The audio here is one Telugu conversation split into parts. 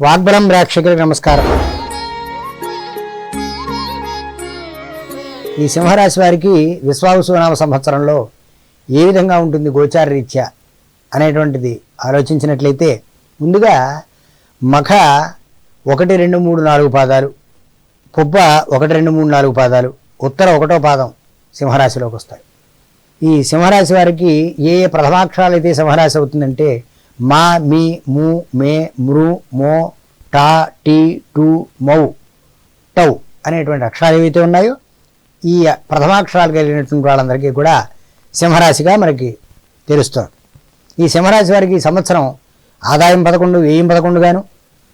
వాగ్బలం ప్రేక్షకులకు నమస్కారం. ఈ సింహరాశి వారికి విశ్వావసునామ సంవత్సరంలో ఏ విధంగా ఉంటుంది గోచార రీత్యా అనేటువంటిది ఆలోచించినట్లయితే ముందుగా మఖ ఒకటి రెండు మూడు నాలుగు పాదాలు పుబ్బ ఒకటి రెండు మూడు నాలుగు పాదాలు ఉత్తర ఒకటో పాదం సింహరాశిలోకి వస్తాయి. ఈ సింహరాశి వారికి ఏ ఏ ప్రథమాక్షరాలు అయితే సింహరాశి అవుతుందంటే మా మీ ము మే మృ మో టా టీ టు మౌ టౌ అనేటువంటి అక్షరాలు ఏవైతే ఉన్నాయో ఈ ప్రథమాక్షరాలు కలిగినటువంటి వాళ్ళందరికీ కూడా సింహరాశిగా మనకి తెలుస్తుంది. ఈ సింహరాశి వారికి సంవత్సరం ఆదాయం పదకొండు వ్యయం పదకొండు గాను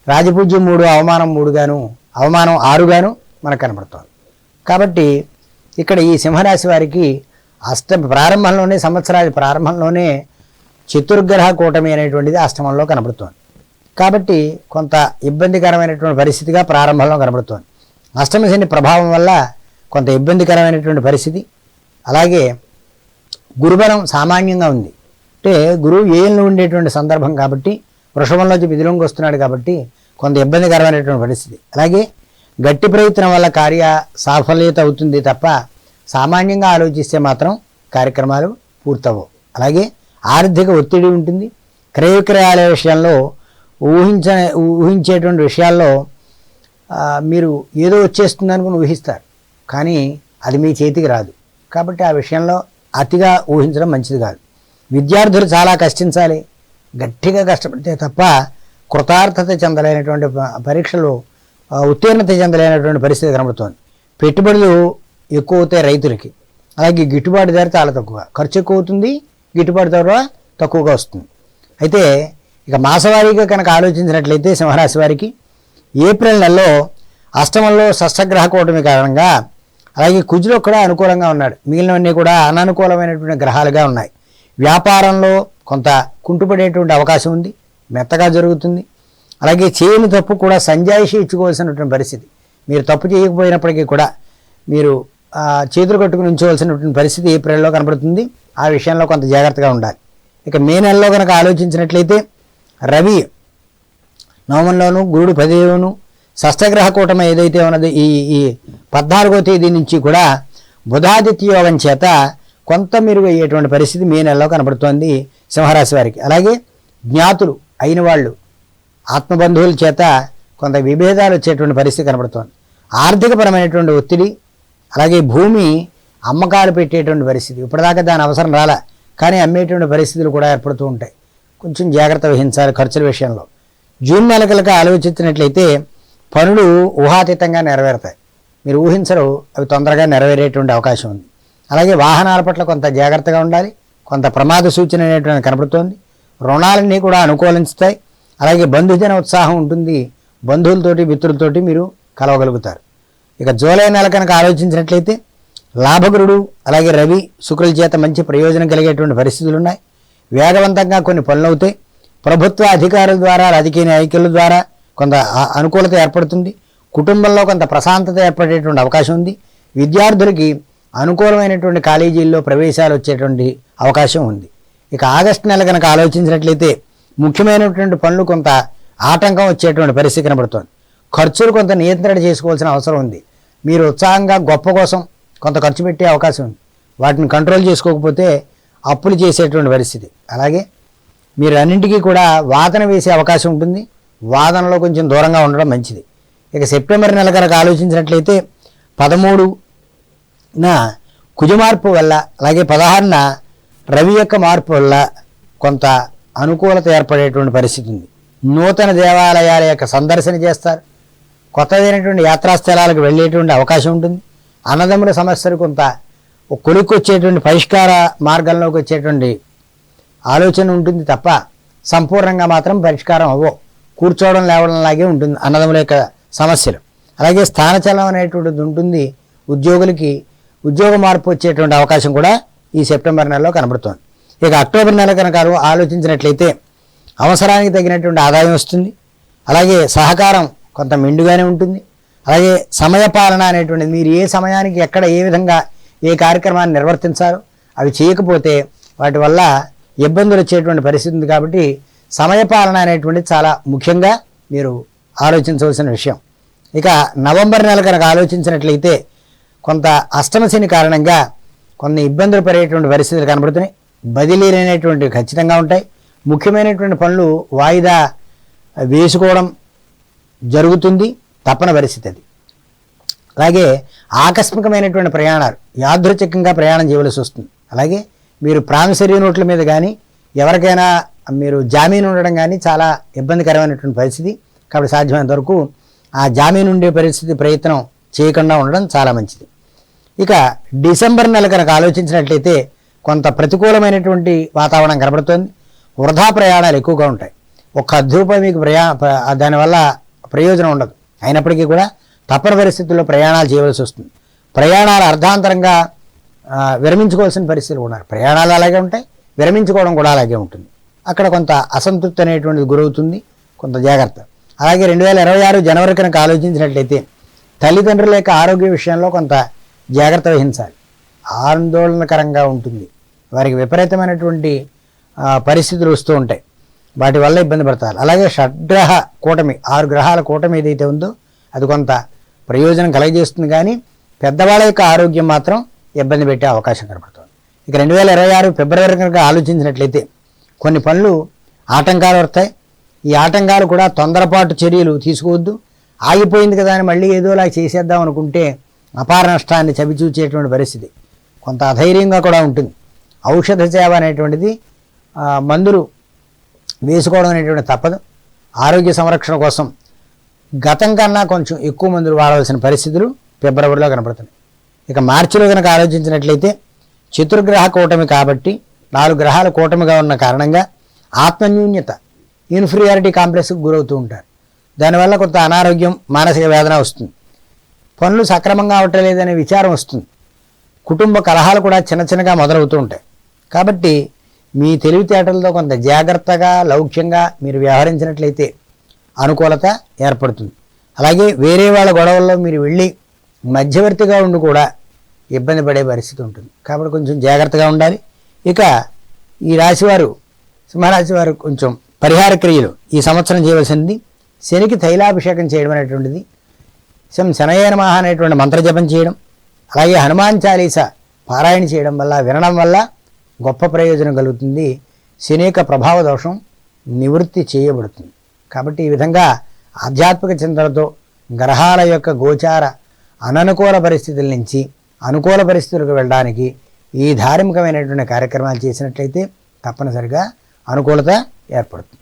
రాజపూజ్యం మూడు అవమానం మూడు గాను అవమానం ఆరు గాను మనకు కనబడుతుంది కాబట్టి ఇక్కడ ఈ సింహరాశి వారికి అష్ట ప్రారంభంలోనే సంవత్సరాది ప్రారంభంలోనే చతుర్గ్రహ కూటమి అనేటువంటిది అష్టమంలో కనబడుతోంది. కాబట్టి కొంత ఇబ్బందికరమైనటువంటి పరిస్థితిగా ప్రారంభంలో కనబడుతోంది. అష్టమ శని ప్రభావం వల్ల కొంత ఇబ్బందికరమైనటువంటి పరిస్థితి. అలాగే గురుబలం సామాన్యంగా ఉంది. అంటే గురువు ఏళ్ళు ఉండేటువంటి సందర్భం కాబట్టి వృషభంలోంచి విధులంగా వస్తున్నాడు కాబట్టి కొంత ఇబ్బందికరమైనటువంటి పరిస్థితి. అలాగే గట్టి ప్రయత్నం వల్ల కార్య సాఫల్యత అవుతుంది తప్ప సామాన్యంగా ఆలోచిస్తే మాత్రం కార్యక్రమాలు పూర్తవవు అలాగే ఆర్థిక ఒత్తిడి ఉంటుంది. క్రయవిక్రయాల విషయంలో ఊహించ ఊహించేటువంటి విషయాల్లో మీరు ఏదో వచ్చేస్తుంది అనుకుని ఊహిస్తారు. కానీ అది మీ చేతికి రాదు. కాబట్టి ఆ విషయంలో అతిగా ఊహించడం మంచిది కాదు. విద్యార్థులు చాలా కష్టించాలి. గట్టిగా కష్టపడితే తప్ప కృతార్థత చెందలేనటువంటి పరీక్షలు ఉత్తీర్ణత చెందలేనటువంటి పరిస్థితి కనబడుతోంది. పెట్టుబడులు ఎక్కువ అవుతాయి రైతులకి. అలాగే గిట్టుబాటు ధర చాలా తక్కువ. ఖర్చు ఎక్కువ అవుతుంది గిట్టుబాటు ధర తక్కువగా వస్తుంది. అయితే ఇక మాసవారీగా కనుక ఆలోచించినట్లయితే సింహరాశి వారికి ఏప్రిల్ నెలలో అష్టమంలో షష్టగ్రహ కూటమి కారణంగా అలాగే కుజులో కూడా అనుకూలంగా ఉన్నాడు. మిగిలినవన్నీ కూడా అననుకూలమైనటువంటి గ్రహాలుగా ఉన్నాయి. వ్యాపారంలో కొంత కుంటుపడేటువంటి అవకాశం ఉంది. మెత్తగా జరుగుతుంది. అలాగే చేయని తప్పు కూడా సంజాయిషి ఇచ్చుకోవాల్సినటువంటి పరిస్థితి. మీరు తప్పు చేయకపోయినప్పటికీ కూడా మీరు చేతులు కట్టుకుని ఉంచవలసినటువంటి పరిస్థితి ఏప్రిల్లో కనబడుతుంది ఆ విషయంలో కొంత జాగ్రత్తగా ఉండాలి. ఇక మే నెలలో కనుక ఆలోచించినట్లయితే రవి నవమంలోను గురుడు పదిలోను షష్టగ్రహ కూటమి ఏదైతే ఉన్నదో ఈ ఈ పద్నాలుగో తేదీ నుంచి కూడా బుధాదిత్య యోగం చేత కొంత మెరుగు అయ్యేటువంటి పరిస్థితి మే నెలలో కనబడుతోంది సింహరాశి వారికి. అలాగే జ్ఞాతులు అయిన వాళ్ళు ఆత్మబంధువుల చేత కొంత విభేదాలు వచ్చేటువంటి పరిస్థితి కనబడుతోంది. ఆర్థికపరమైనటువంటి ఒత్తిడి అలాగే భూమి అమ్మకాలు పెట్టేటువంటి పరిస్థితి. ఇప్పటిదాకా దాని అవసరం రాలే. కానీ అమ్మేటువంటి పరిస్థితులు కూడా ఏర్పడుతూ ఉంటాయి. కొంచెం జాగ్రత్త వహించాలి ఖర్చుల విషయంలో. జూన్ నెలకలక ఆలోచించినట్లయితే పనులు ఊహాతీతంగా నెరవేరుతాయి. మీరు ఊహించరు అవి తొందరగా నెరవేరేటువంటి అవకాశం ఉంది. అలాగే వాహనాల పట్ల కొంత జాగ్రత్తగా ఉండాలి. కొంత ప్రమాద సూచన అనేటువంటి కనపడుతోంది రుణాలన్నీ కూడా అనుకూలిస్తాయి. అలాగే బంధుజన ఉత్సాహం ఉంటుంది. బంధువులతోటి మిత్రులతోటి మీరు కలవగలుగుతారు. ఇక జూలై నెల కనుక ఆలోచించినట్లయితే లాభగురుడు అలాగే రవి శుక్రుల చేత మంచి ప్రయోజనం కలిగేటువంటి పరిస్థితులు ఉన్నాయి వేగవంతంగా కొన్ని పనులు అవుతాయి. ప్రభుత్వ అధికారుల ద్వారా రాజకీయ నాయకుల ద్వారా కొంత అనుకూలత ఏర్పడుతుంది. కుటుంబంలో కొంత ప్రశాంతత ఏర్పడేటువంటి అవకాశం ఉంది. విద్యార్థులకి అనుకూలమైనటువంటి కాలేజీల్లో ప్రవేశాలు వచ్చేటువంటి అవకాశం ఉంది. ఇక ఆగస్టు నెల కనుక ఆలోచించినట్లయితే ముఖ్యమైనటువంటి పనులు కొంత ఆటంకం వచ్చేటువంటి పరిస్థితి కనబడుతోంది. ఖర్చులు కొంత నియంత్రణ చేసుకోవాల్సిన అవసరం ఉంది. మీరు ఉత్సాహంగా గొప్ప కోసం కొంత ఖర్చు పెట్టే అవకాశం ఉంది. వాటిని కంట్రోల్ చేసుకోకపోతే అప్పులు చేసేటువంటి పరిస్థితి. అలాగే మీరు అన్నింటికీ కూడా వాదన వేసే అవకాశం ఉంటుంది. వాదనలో కొంచెం దూరంగా ఉండడం మంచిది. ఇక సెప్టెంబర్ నెల కనుక ఆలోచించినట్లయితే పదమూడున నా కుజ మార్పు వల్ల అలాగే పదహారున రవి యొక్క మార్పు వల్ల కొంత అనుకూలత ఏర్పడేటువంటి పరిస్థితి ఉంది. నూతన దేవాలయాల యొక్క సందర్శన చేస్తారు. కొత్తదైనటువంటి యాత్రాస్థలాలకు వెళ్ళేటువంటి అవకాశం ఉంటుంది. అన్నదమ్ముల సమస్యలు కొంత ఒక వచ్చేటువంటి పరిష్కార మార్గంలోకి వచ్చేటువంటి ఆలోచన ఉంటుంది తప్ప సంపూర్ణంగా మాత్రం పరిష్కారం అవ్వవు. కూర్చోవడం లేవడం లాగే ఉంటుంది అన్నదముల యొక్క సమస్యలు. అలాగే స్థానచలం అనేటువంటిది ఉంటుంది ఉద్యోగులకి. ఉద్యోగ మార్పు వచ్చేటువంటి అవకాశం కూడా ఈ సెప్టెంబర్ నెలలో కనబడుతోంది. ఇక అక్టోబర్ నెల కనుక ఆలోచించినట్లయితే అవసరానికి తగినటువంటి ఆదాయం వస్తుంది. అలాగే సహకారం కొంత మెండుగానే ఉంటుంది. అలాగే సమయపాలన అనేటువంటిది. మీరు ఏ సమయానికి ఎక్కడ ఏ విధంగా ఏ కార్యక్రమాన్ని నిర్వర్తించాలో అవి చేయకపోతే వాటి వల్ల ఇబ్బందులు వచ్చేటువంటి పరిస్థితి ఉంది కాబట్టి సమయపాలన అనేటువంటిది చాలా ముఖ్యంగా మీరు ఆలోచించవలసిన విషయం. ఇక నవంబర్ నెల కనుక ఆలోచించినట్లయితే కొంత అష్టమశని కారణంగా కొన్ని ఇబ్బందులు పడేటువంటి పరిస్థితులు కనబడుతున్నాయి. బదిలీలు అనేటువంటివి ఖచ్చితంగా ఉంటాయి. ముఖ్యమైనటువంటి పనులు వాయిదా వేసుకోవడం జరుగుతుంది. తప్పని పరిస్థితి అది అలాగే ఆకస్మికమైనటువంటి ప్రయాణాలు యాదృచ్ఛికంగా ప్రయాణం చేయవలసి వస్తుంది. అలాగే మీరు ప్రామిసరీ నోట్ల మీద కానీ ఎవరికైనా మీరు జామీన్ ఉండడం కానీ చాలా ఇబ్బందికరమైనటువంటి పరిస్థితి. కాబట్టి సాధ్యమైనంత వరకు ఆ జామీన్ ఉండే పరిస్థితి ప్రయత్నం చేయకుండా ఉండడం చాలా మంచిది. ఇక డిసెంబర్ నెల కనుక ఆలోచించినట్లయితే కొంత ప్రతికూలమైనటువంటి వాతావరణం కనబడుతోంది. వృధా ప్రయాణాలు ఎక్కువగా ఉంటాయి. ఒక్క అర్ధ రూపాయి మీకు ప్రయా దానివల్ల ప్రయోజనం ఉండదు. అయినప్పటికీ కూడా తప్పని పరిస్థితుల్లో ప్రయాణాలు చేయవలసి వస్తుంది. ప్రయాణాలు అర్ధాంతరంగా విరమించుకోవాల్సిన పరిస్థితులు ఉన్నారు ప్రయాణాలు అలాగే ఉంటాయి విరమించుకోవడం కూడా అలాగే ఉంటుంది. అక్కడ కొంత అసంతృప్తి అనేటువంటిది గురవుతుంది కొంత జాగ్రత్త. అలాగే రెండు వేల ఇరవై ఆరు జనవరి కనుక ఆలోచించినట్లయితే తల్లిదండ్రుల యొక్క ఆరోగ్య విషయంలో కొంత జాగ్రత్త వహించాలి. ఆందోళనకరంగా ఉంటుంది. వారికి విపరీతమైనటువంటి పరిస్థితులు వస్తూ ఉంటాయి. వాటి వల్ల ఇబ్బంది పడతారు. అలాగే షడ్గ్రహ కూటమి ఆరు గ్రహాల కూటమి ఏదైతే ఉందో అది కొంత ప్రయోజనం కలగజేస్తుంది కానీ పెద్దవాళ్ళ యొక్క ఆరోగ్యం మాత్రం ఇబ్బంది పెట్టే అవకాశం కనబడుతుంది ఇక రెండు వేల ఇరవై ఆరు ఫిబ్రవరి కనుక ఆలోచించినట్లయితే కొన్ని పనులు ఆటంకాలు వస్తాయి. ఈ ఆటంకాలు కూడా తొందరపాటు చర్యలు తీసుకోవద్దు. ఆగిపోయింది కదా అని మళ్ళీ ఏదోలా చేసేద్దాం అనుకుంటే అపార నష్టాన్ని చవిచూచేటువంటి పరిస్థితి. కొంత అధైర్యంగా కూడా ఉంటుంది. ఔషధ సేవ అనేటువంటిది మందులు వేసుకోవడం అనేటువంటి తప్పదు. ఆరోగ్య సంరక్షణ కోసం గతం కన్నా కొంచెం ఎక్కువ మందులు వాడవలసిన పరిస్థితులు ఫిబ్రవరిలో కనపడుతున్నాయి. ఇక మార్చిలో కనుక ఆలోచించినట్లయితే చతుర్గ్రహ కూటమి కాబట్టి నాలుగు గ్రహాల కూటమిగా ఉన్న కారణంగా ఆత్మన్యూన్యత ఇన్ఫీరియారిటీ కాంప్లెక్స్కి గురవుతూ ఉంటారు. దానివల్ల కొంత అనారోగ్యం మానసిక వేదన వస్తుంది. పనులు సక్రమంగా అవటం లేదనే విచారం వస్తుంది. కుటుంబ కలహాలు కూడా చిన్న చిన్నగా మొదలవుతూ ఉంటాయి. కాబట్టి మీ తెలివితేటలతో కొంత జాగ్రత్తగా లౌక్యంగా మీరు వ్యవహరించినట్లయితే అనుకూలత ఏర్పడుతుంది. అలాగే వేరే వాళ్ళ గొడవల్లో మీరు వెళ్ళి మధ్యవర్తిగా ఉండి కూడా ఇబ్బంది పడే పరిస్థితి ఉంటుంది. కాబట్టి కొంచెం జాగ్రత్తగా ఉండాలి. ఇక ఈ రాశివారు సింహరాశి వారు కొంచెం పరిహార క్రియలు ఈ సంవత్సరం చేయవలసింది. శనికి తైలాభిషేకం చేయడం అనేటువంటిది శం శనయనమాహ అనేటువంటి మంత్రజపం చేయడం అలాగే హనుమాన్ చాలీస పారాయణ చేయడం వల్ల వినడం వల్ల గొప్ప ప్రయోజనం కలుగుతుంది. శనేక ప్రభావ దోషం నివృత్తి చేయబడుతుంది. కాబట్టి ఈ విధంగా ఆధ్యాత్మిక చింతనతో గ్రహాల యొక్క గోచార అననుకూల పరిస్థితుల నుంచి అనుకూల పరిస్థితులకు వెళ్ళడానికి ఈ ధార్మికమైనటువంటి కార్యక్రమాలు చేసినట్లయితే తప్పనిసరిగా అనుకూలత ఏర్పడుతుంది.